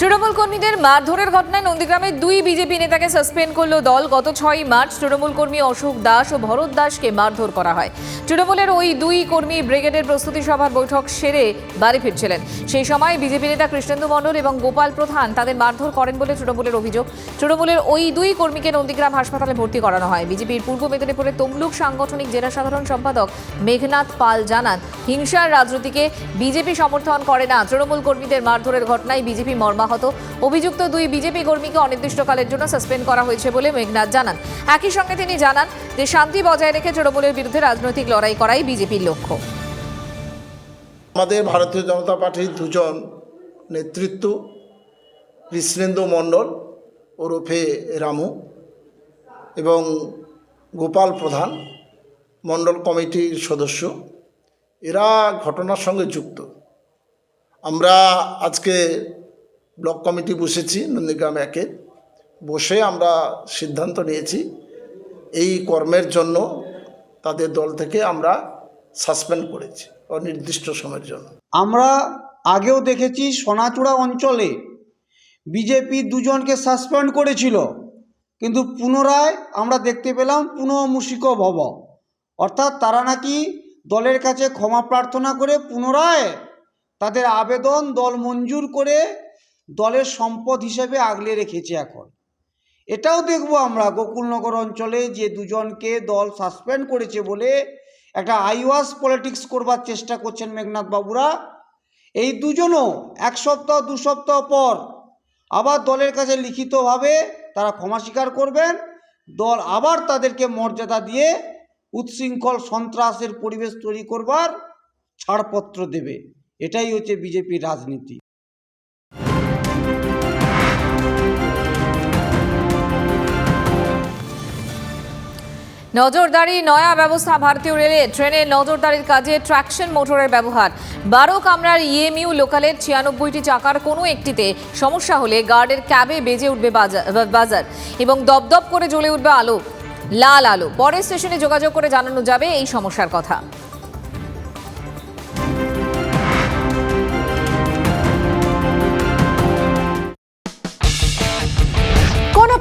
তৃণমূল কর্মীদের মারধরের ঘটনায় নন্দীগ্রামে দুই বিজেপি নেতাকে সাসপেন্ড করল দল। গত ছয়ই মার্চ তৃণমূল কর্মী অশোক দাস ও ভরত দাসকে মারধর করা হয়। তৃণমূলের ওই দুই কর্মী ব্রিগেডের প্রস্তুতি সভার বৈঠক সেরে বাড়ি ফিরছিলেন। সেই সময় বিজেপি নেতা কৃষ্ণেন্দু মণ্ডল এবং গোপাল প্রধান তাদের মারধর করেন বলে তৃণমূলের অভিযোগ। তৃণমূলের ওই দুই কর্মীকে নন্দীগ্রাম হাসপাতালে ভর্তি করানো হয়। বিজেপির পূর্ব মেদিনীপুরের তমলুক সাংগঠনিক জেলা সাধারণ সম্পাদক মেঘনাথ পাল জানান, হিংসার রাজনীতিকে বিজেপি সমর্থন করে না। তৃণমূল কর্মীদের মারধরের ঘটনায় বিজেপি মর্মাহত অভিযুক্ত দুই বিজেপি কর্মীকে অনির্দিষ্টকালের জন্য সাসপেন্ড করা হয়েছে বলে মেঘনাথ জানান। একই সঙ্গে তিনি জানান, যে শান্তি বজায় রেখে তৃণমূলের বিরুদ্ধে রাজনৈতিক লড়াই করাই বিজেপির লক্ষ্য। আমাদের ভারতীয় জনতা পার্টির দুজন নেতৃত্ব, কৃষ্ণেন্দু মণ্ডল ওরফে রামু এবং গোপাল প্রধান মণ্ডল কমিটির সদস্য, এরা ঘটনার সঙ্গে যুক্ত। আমরা আজকে ব্লক কমিটি বসেছি, নন্দীগ্রাম একে। বসে আমরা সিদ্ধান্ত নিয়েছি, এই কর্মের জন্য তাদের দল থেকে আমরা সাসপেন্ড করেছি, অনির্দিষ্ট সময়ের জন্য। আমরা আগেও দেখেছি সোনাচূড়া অঞ্চলে বিজেপি দুজনকে সাসপেন্ড করেছিল, কিন্তু পুনরায় আমরা দেখতে পেলাম পুনঃমূষিক ভব অর্থাৎ তারা নাকি দলের কাছে ক্ষমা প্রার্থনা করে পুনরায় তাদের আবেদন দল মঞ্জুর করে দলের সম্পদ হিসেবে আগলে রেখেছে এখন। এটাও দেখব আমরা গোকুলনগর অঞ্চলে যে দুজনকে দল সাসপেন্ড করেছে বলে একটা আইওয়াস পলিটিক্স করবার চেষ্টা করছেন মেঘনাথ বাবুরা। এই দুজনও এক সপ্তাহ, দু সপ্তাহ পর আবার দলের কাছে লিখিতভাবে তারা ক্ষমা স্বীকার করবেন। দল আবার তাদেরকে মর্যাদা দিয়ে উচ্ছৃঙ্খল সন্ত্রাসের পরিবেশ তৈরি করবার ছাড়পত্র দেবে। এটাই হচ্ছে বিজেপির রাজনীতি। নজরদারি, নয়া ব্যবস্থা ভারতীয় রেলে। ট্রেনের নজরদারির কাজে ট্র্যাকশন মোটরের ব্যবহার। বারো কামরার ইএমইউ লোকালের ছিয়ানব্বইটি চাকার কোনো একটিতে সমস্যা হলে গার্ডের ক্যাবে বেজে উঠবে বাজার এবং দপদপ করে জ্বলে উঠবে আলো, লাল আলো। পরের স্টেশনে যোগাযোগ করে জানানো যাবে এই সমস্যার কথা।